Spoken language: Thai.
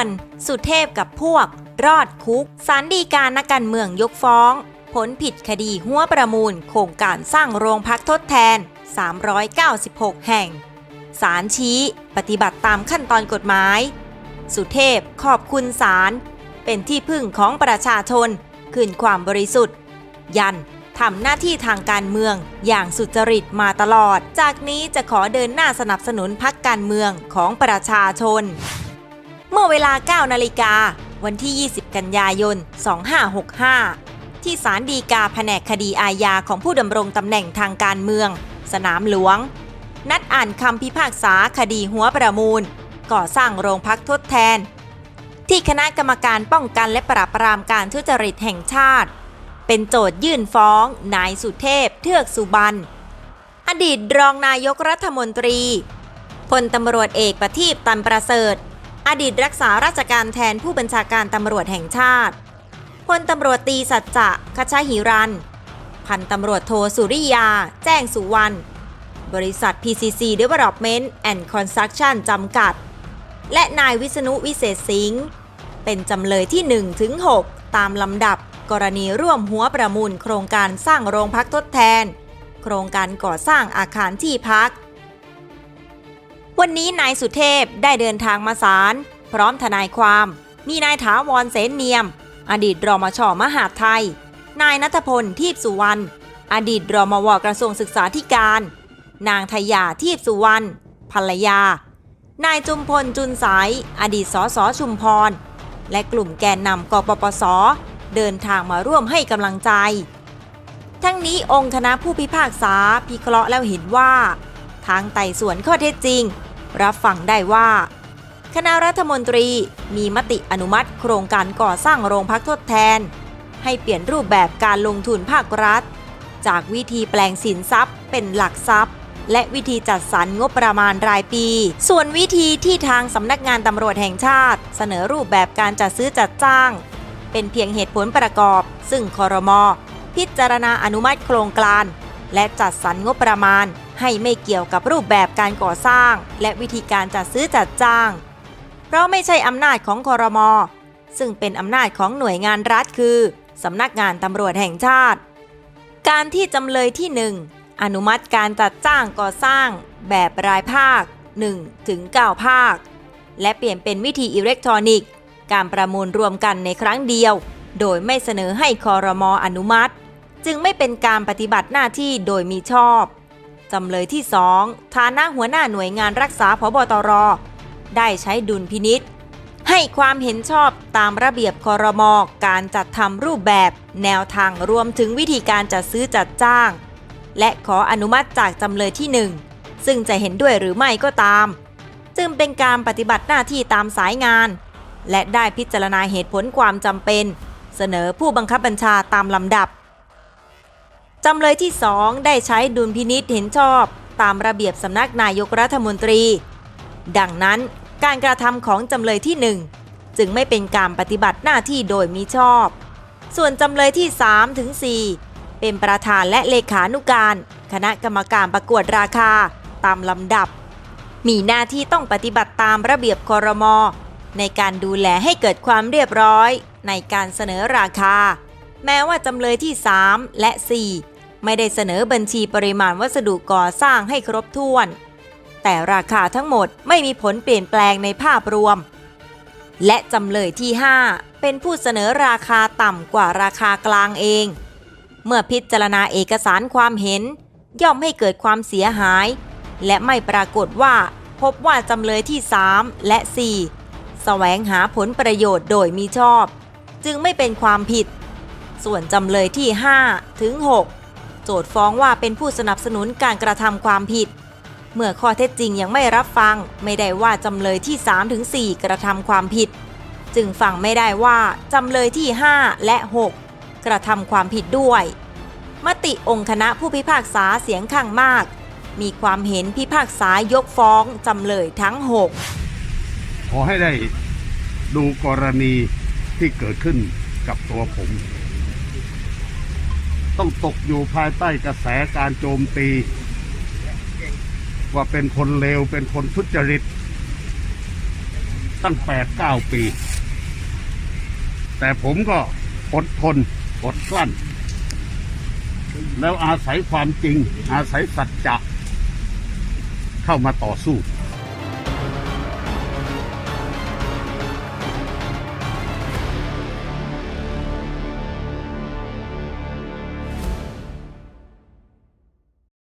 วน สุเทพกับพวก รอดคุกสารดีการนักการเมืองยกฟ้อง ผลผิดคดีหัวประมูล โครงการสร้างโรงพักทดแทน 396 แห่งศาลชี้ ปฏิบัติตามขั้นตอนกฎหมาย สุเทพขอบคุณศาลเป็นที่พึ่งของประชาชนคืนความบริสุทธิ์ ยันทำหน้าที่ทางการเมืองอย่างสุจริตมาตลอด จากนี้จะขอเดินหน้าสนับสนุนพักการเมืองของประชาชน เมื่อเวลา 9 นาฬิกา วันที่ 20 กันยายน 2565 ที่ศาลฎีกาแผนกคดีอาญาของผู้ดำรงตำแหน่งทางการเมือง สนามหลวง นัดอ่านคำพิพากษาคดีหัวประมูล ก่อสร้างโรงพักทดแทน ที่คณะกรรมการป้องกันและปราบปรามการทุจริตแห่งชาติ เป็นโจทยื่นฟ้อง นายสุเทพ เทือกสุบรรณอดีตรองนายกรัฐมนตรีพลตำรวจเอกประทีปตันประเสริฐ อดีตรักษาราชการแทนผู้บัญชาการตำรวจแห่งชาติ พลตำรวจตีสัจจะคชหิรัน พันตำรวจโทสุริยา แจ้งสุวรรณ บริษัท PCC Development and Construction จำกัด และนายวิษณุวิเศษสิงห์ เป็นจำเลยที่1ถึง6ตามลำดับกรณีร่วมหัวประมูลโครงการสร้างโรงพักทดแทน โครงการก่อสร้างอาคารที่พัก วันนี้นายสุเทพได้เดินทางมาศาลพร้อมทนายความ มีนายถาวรเสนเนียม อดีตรมชมหาดไทย นายนัทพลทีพสุวรรณอดีตรมวกระทรวงศึกษาธิการ นางทยาทีพสุวรรณภรรยา นายจุมพลจุนสายอดีตสสชุมพร และกลุ่มแกนนำกปปส เดินทางมาร่วมให้กำลังใจ ทั้งนี้องค์คณะผู้พิพากษาพิเคราะห์แล้วเห็นว่า ทางไต่สวนข้อเท็จจริง รับฟังได้ว่า คณะรัฐมนตรีมีมติอนุมัติโครงการก่อสร้างโรงพักทดแทน ให้เปลี่ยนรูปแบบการลงทุนภาครัฐ จากวิธีแปลงสินทรัพย์ เป็นหลักทรัพย์ และวิธีจัดสรรงบประมาณรายปี ส่วนวิธีที่ทางสำนักงานตำรวจแห่งชาติ เสนอรูปแบบการจัดซื้อจัดจ้าง เป็นเพียงเหตุผลประกอบ ซึ่งคอรมอพิจารณาอนุมัติโครงการและจัดสรรงบประมาณ ให้ไม่เกี่ยวกับรูปแบบการก่อสร้าง และวิธีการจัดซื้อจัดจ้าง เพราะไม่ใช่อำนาจของคอรมอซึ่งเป็นอำนาจของหน่วยงานรัฐคือสำนักงานตำรวจแห่งชาติ การที่จำเลยที่ 1 อนุมัติการจัดจ้างก่อสร้าง แบบรายภาค1ถึง9ภาค และเปลี่ยนเป็นวิธีอิเล็กทรอนิกส์ การประมูลรวมกันในครั้งเดียว โดยไม่เสนอให้คอรมออนุมัติ จึงไม่เป็นการปฏิบัติหน้าที่โดยมีชอบ จำเลยที่2ฐานะหัวหน้าหน่วยงานรักษาพบตร ได้ใช้ดุลพินิษให้ความเห็นชอบตามระเบียบคอรมอการจัดทำรูปแบบ แนวทางรวมถึงวิธีการจัดซื้อจัดจ้าง และขออนุมัติจากจำเลยที่1ซึ่งจะเห็นด้วยหรือไม่ก็ตาม จึงเป็นการปฏิบัติหน้าที่ตามสายงาน และได้พิจารณาเหตุผลความจำเป็น เสนอผู้บังคับบัญชาตามลำดับ จำเลยที่2ได้ใช้ดุลพินิษเห็นชอบ ตามระเบียบสำนักนายกรัฐมนตรี ดังนั้นการกระทำของจำเลยที่1จึงไม่เป็นการปฏิบัติหน้าที่โดยมิชอบ ส่วนจำเลยที่3ถึง4เป็นประธานและเลขานุการ คณะกรรมการประกวดราคาตามลำดับ มีหน้าที่ต้องปฏิบัติตามระเบียบคอรมอในการดูแลให้เกิดความเรียบร้อยในการเสนอราคา แม้ว่าจำเลยที่ 3 และ 4 ไม่ได้เสนอบัญชีปริมาณวัสดุก่อสร้างให้ครบถ้วน แต่ราคาทั้งหมดไม่มีผลเปลี่ยนแปลงในภาพรวม และจำเลยที่ 5 เป็นผู้เสนอราคาต่ำกว่าราคากลางเอง เมื่อพิจารณาเอกสารความเห็น ย่อมให้เกิดความเสียหาย และไม่ปรากฏว่าพบว่าจำเลยที่ 3 และ 4 แสวงหาผลประโยชน์โดยมีชอบ จึงไม่เป็นความผิด ส่วนจำเลยที่ 5 ถึง 6 โจทฟ้องว่าเป็นผู้สนับสนุนการกระทำความผิด เมื่อข้อเท็จจริงยังไม่รับฟัง ไม่ได้ว่าจำเลยที่ 3 ถึง 4 กระทำความผิด จึงฟังไม่ได้ว่าจำเลยที่ 5 และ 6 กระทำความผิดด้วย มติองค์คณะผู้พิพากษาเสียงข้างมาก มีความเห็นพิพากษายกฟ้องจำเลยทั้ง 6 ขอให้ได้ดูกรณีที่เกิดขึ้นกับตัวผม ต้องตกอยู่ภายใต้กระแสการโจมตี ว่าเป็นคนเลวเป็นคนทุจริต ตั้งแปดเก้าปี แต่ผมก็อดทนอดกลั้น แล้วอาศัยความจริง อาศัยสัจจะเข้ามาต่อสู้